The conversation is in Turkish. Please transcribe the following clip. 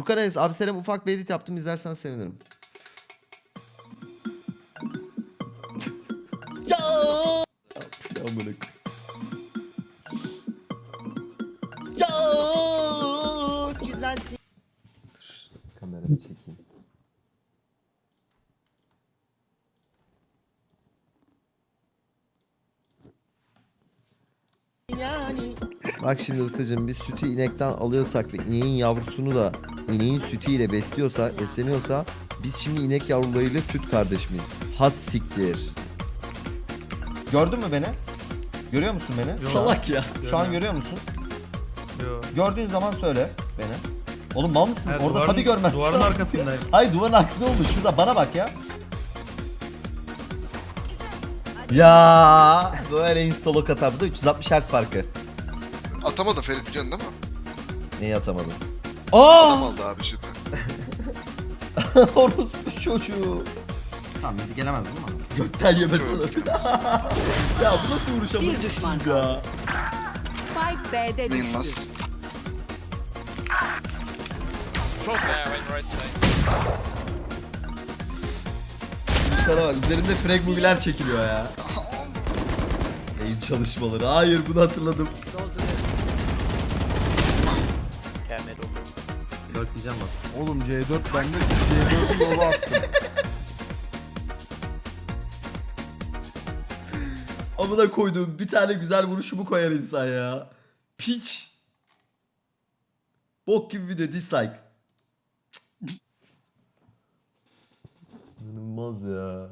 Furkan Enes abi selam ufak bir edit yaptım izlersen sevinirim. Ya amına. Çok güzelsin. Dur, kameramı çekeyim. Bak şimdi Itıcım biz sütü inekten alıyorsak ve ineğin yavrusunu da ineğin sütüyle besliyorsa, besleniyorsa biz şimdi inek yavrularıyla süt kardeş miyiz? Has siktir. Gördün mü beni? Görüyor musun beni? Yok. Salak ya. Şu an görüyor musun? Yo. Gördüğün zaman söyle beni. Oğlum mal mısın? Ha, Orada duvarın- tabii görmezsin. Duvarın arkasındayım. Hayır duvarın arkasında olmuş. Şurada bana bak ya. Ya böyle instalok atar. Bu da 360 Hz farkı. Atamadı Ferit biliyorsun değil mi? Neyi atamadım? Adam Aa! aldı abi şimdi. Orospu çocuğu. Tamam bizi gelemez değil mi? Gökten. Evet, ya bu nasıl Bir düşman ya? Spike B'de Main düştü. last. Yeah, right side. Bak üzerimde frag moviler çekiliyor ya. Yayın çalışmaları. Hayır bunu hatırladım. Yeah, middle. Dört diyeceğim bak. Oğlum C4 bende C4'ü yola attım. Amına koyduğum bir tane güzel vuruşumu koyar insan ya. Piç. Bok gibi video dislike. İnanılmaz ya.